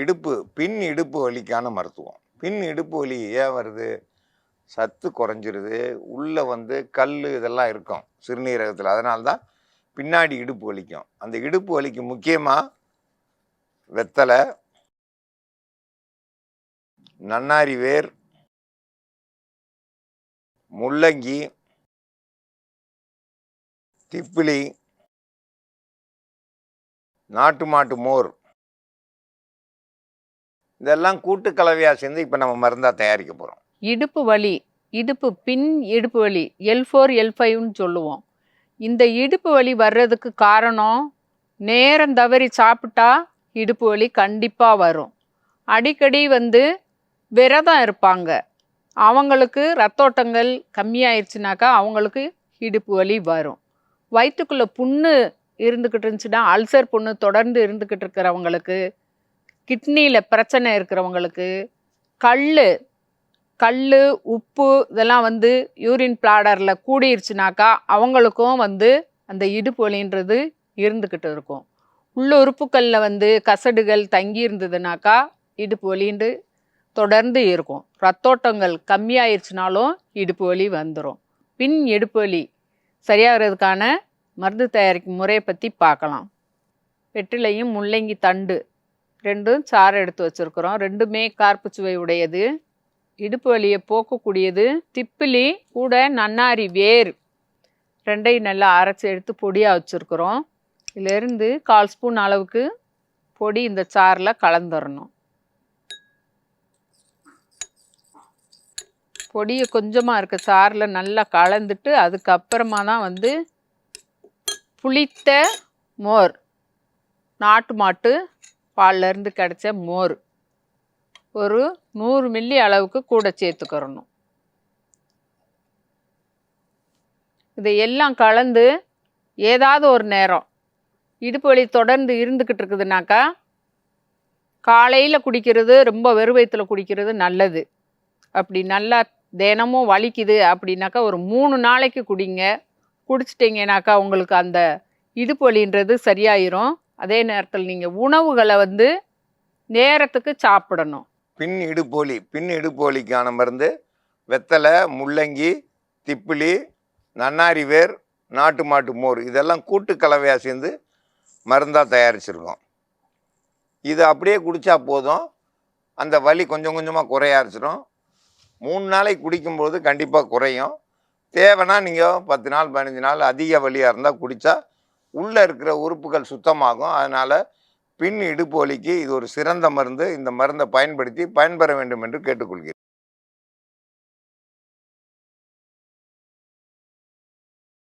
இடுப்பு பின் இடுப்பு வலிக்கான மருத்துவம். பின் இடுப்பு வலி ஏன் வருது? சத்து குறைஞ்சிருது. உள்ளே வந்து கல் இதெல்லாம் இருக்கும் சிறுநீரகத்தில். அதனால்தான் பின்னாடி இடுப்பு வலிக்கும். அந்த இடுப்பு வலிக்கு முக்கியமாக வெத்தலை நன்னாரி வேர் முள்ளங்கி திப்பிலி நாட்டு மாட்டு மோர். இதெல்லாம் கூட்டு கலவையாக சேர்ந்து இப்போ நம்ம மருந்தாக தயாரிக்க போகிறோம் இடுப்பு வலி இடுப்பு பின் இடுப்பு வலி எல் ஃபோர் எல் ஃபைவ்னு சொல்லுவோம். இந்த இடுப்பு வலி வர்றதுக்கு காரணம் நேரம் தவறி சாப்பிட்டா இடுப்பு வலி கண்டிப்பாக வரும். அடிக்கடி வந்து விரதம் இருப்பாங்க. அவங்களுக்கு ரத்தோட்டங்கள் கம்மியாயிருச்சுனாக்கா அவங்களுக்கு இடுப்பு வலி வரும். வயிற்றுக்குள்ளே புண்ணு இருந்துக்கிட்டு இருந்துச்சுன்னா அல்சர் புண்ணு தொடர்ந்து இருந்துக்கிட்டு இருக்கிறவங்களுக்கு கிட்னியில் பிரச்சனை இருக்கிறவங்களுக்கு கல் கல் உப்பு இதெல்லாம் வந்து யூரின் பிளாடரில் கூடிருச்சுனாக்கா அவங்களுக்கும் வந்து அந்த இடுப்பு வலின்றது இருந்துக்கிட்டு இருக்கும். உள்ள உறுப்புக்களில் வந்து கசடுகள் தங்கி இருந்ததுனாக்கா இடுப்பு வலின்று தொடர்ந்து இருக்கும். ரத்தோட்டங்கள் கம்மியாயிருச்சுனாலும் இடுப்பு வலி வந்துடும் பின் இடுப்பு வலி சரியாகிறதுக்கான மருந்து தயாரிக்கும் முறையை பற்றி பார்க்கலாம். வெற்றிலையும் முள்ளங்கி தண்டு ரெண்டும் சாறு எடுத்து வச்சுருக்குறோம். ரெண்டுமே கார்ப்பு சுவை உடையது. இடுப்பு வலியை போக்கக்கூடியது. திப்பிலி கூட நன்னாரி வேர் ரெண்டையும் நல்லா அரைச்சி எடுத்து பொடியாக வச்சுருக்குறோம். இதிலேருந்து கால் ஸ்பூன் அளவுக்கு பொடி இந்த சாறில் கலந்துடணும் பொடியை கொஞ்சமாக இருக்க சாறில் நல்லா கலந்துட்டு அதுக்கப்புறமா தான் வந்து புளித்த மோர் நாட்டு மாட்டு பால்லேருந்து கிடச்ச மோர் ஒரு நூறு மில்லி அளவுக்கு கூட சேர்த்துக்கிறணும். இதை எல்லாம் கலந்து ஏதாவது ஒரு நேரம் இடுப்பு வலி தொடர்ந்து இருந்துக்கிட்டு இருக்குதுனாக்கா காலையில் குடிக்கிறது ரொம்ப வெறும் குடிக்கிறது நல்லது. அப்படி நல்லா தினமும் வலிக்குது அப்படின்னாக்கா ஒரு மூணு நாளைக்கு குடிங்க. குடிச்சிட்டிங்கனாக்கா உங்களுக்கு அந்த இடுப்பு வலின்றது சரியாயிரும். அதே நேரத்தில் நீங்கள் உணவுகளை வந்து நேரத்துக்கு சாப்பிடணும். பின் இடுப்போலி பின் இடுப்போலிக்கான மருந்து வெத்தலை முள்ளங்கி திப்பிலி நன்னாரி வேர் நாட்டு மாட்டு மோர் இதெல்லாம் கூட்டு கலவையாக சேர்ந்து மருந்தாக தயாரிச்சிருக்கோம். இது அப்படியே குடித்தா போதும். அந்த வலி கொஞ்சம் கொஞ்சமாக குறைய ஆரம்பிச்சிடும். மூணு நாளைக்கு குடிக்கும்போது கண்டிப்பாக குறையும். தேவைன்னா நீங்கள் பத்து நாள் பதினஞ்சு நாள் அதிக வலியாக இருந்தால் குடித்தா உள்ளே இருக்கிற உறுப்புகள் சுத்தமாகும். அதனால் பின் இடுப்பு வலிக்கு இது ஒரு சிறந்த மருந்து. இந்த மருந்தை பயன்படுத்தி பயன்பெற வேண்டும் என்று கேட்டுக்கொள்கிறேன்.